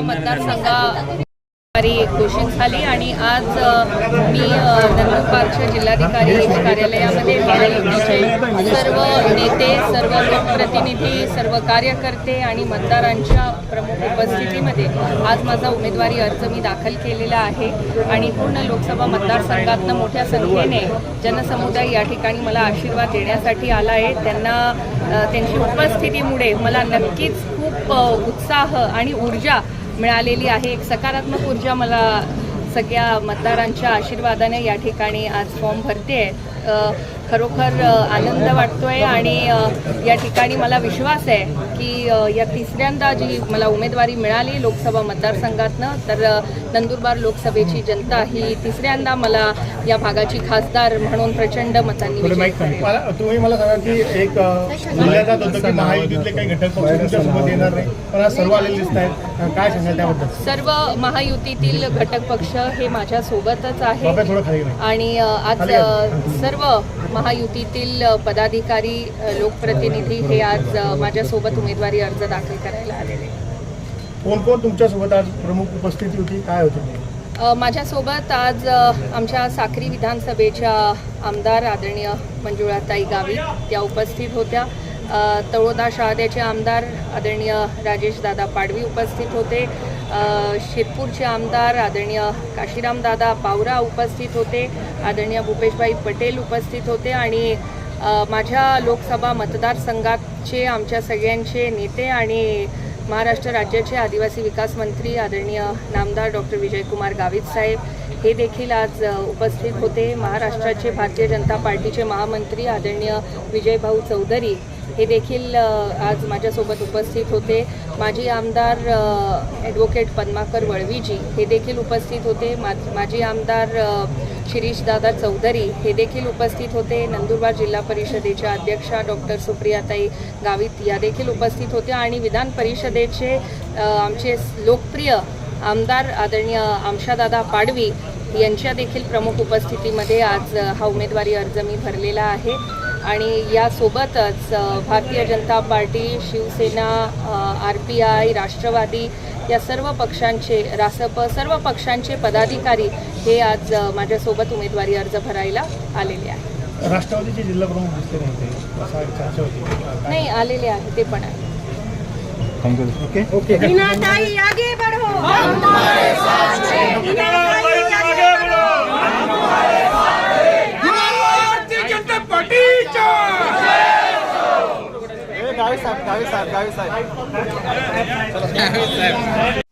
मतदारसंघ घोषित झाली आणि आज मी नंदुरबारच्या जिल्हाधिकारी कार्यालयामध्ये महायुतीचे सर्व नेते सर्व लोकप्रतिनिधी सर्व कार्यकर्ते आणि मतदारांच्या प्रमुख उपस्थितीमध्ये आज माझा उमेदवारी अर्ज मी दाखल केलेला आहे आणि पूर्ण लोकसभा मतदारसंघातनं मोठ्या संख्येने जनसमुदाय या ठिकाणी मला आशीर्वाद देण्यासाठी आला आहे. त्यांना त्यांची उपस्थितीमुळे मला नक्कीच खूप उत्साह आणि ऊर्जा मिळालेली आहे. एक सकारात्मक ऊर्जा मला सगळ्या मतदारांच्या आशीर्वादाने या ठिकाणी आज फॉर्म भरते खरोखर आनंद वाटतोय आणि या ठिकाणी मला विश्वास आहे की या तिसऱ्यांदा जी मला उमेदवारी मिळाली लोकसभा मतदारसंघातनं तर नंदुरबार लोकसभेची जनता ही तिसऱ्यांदा मला या भागाची खासदार म्हणून प्रचंड मतांनी तुम्ही मला सांगा की एक महायुतीतले काही घटक तुमच्यासोबत येणार नाही पण सर्व आलेले दिसत आहेत. काय सांगाल त्याबद्दल? सर्व महायुतीतील घटक पक्ष हे माझ्यासोबतच आहे आणि आज सर्व महायुतीतील पदाधिकारी लोकप्रतिनिधी हे आज माझ्यासोबत उमेदवारी अर्ज दाखल करायला आलेले. कोण कोण तुमच्यासोबत आज प्रमुख उपस्थिती होती? काय होती? माझ्यासोबत आज आमच्या साक्री विधानसभेच्या आमदार आदरणीय मंजुळाताई गावी त्या उपस्थित होत्या. तळोदा शहाद्याचे आमदार आदरणीय राजेशदादा पाडवी उपस्थित होते. शिरपूरचे आमदार आदरणीय काशीराम दादा पावरा उपस्थित होते आदरणीय भूपेशभाई पटेल उपस्थित होते आणि माझ्या लोकसभा मतदारसंघाचे आमच्या सगळ्यांचे नेते आणि महाराष्ट्र राज्याचे आदिवासी विकास मंत्री आदरणीय नामदार डॉक्टर विजयकुमार गावित साहेब हे देखील आज उपस्थित होते. महाराष्ट्राचे भारतीय जनता पार्टीचे महामंत्री आदरणीय विजयभाऊ चौधरी हे देखील आज माझ्यासोबत उपस्थित होते. माजी आमदार ॲडव्होकेट पद्माकर वळवीजी हे देखील उपस्थित होते. मा माजी आमदार शिरीषदादा चौधरी हे देखील उपस्थित होते. नंदुरबार जिल्हा परिषदेच्या अध्यक्षा डॉक्टर सुप्रियाताई गावित या देखील उपस्थित होत्या आणि विधान परिषदेचे आमचे लोकप्रिय आमदार आदरणीय आमशादादा पाडवी यांच्या देखील प्रमुख उपस्थितीमध्ये आज हा उमेदवारी अर्ज मी भरलेला आहे. आणि यासोबतच Bharatiya Janata Party Shivsena R P I Rashtrawadi या सर्व पक्षांचे रासप सर्व पक्षांचे पदाधिकारी हे आज माझ्यासोबत उमेदवारी अर्ज भरायला आलेले आहे राष्ट्रवादीचे जिल्हा प्रमुख दिसले नव्हते असा एक चर्चा होती. काय? नाही आलेले आहे ते पण आहे ओके ओके साहेब गावी साहेब. गावी साहेब.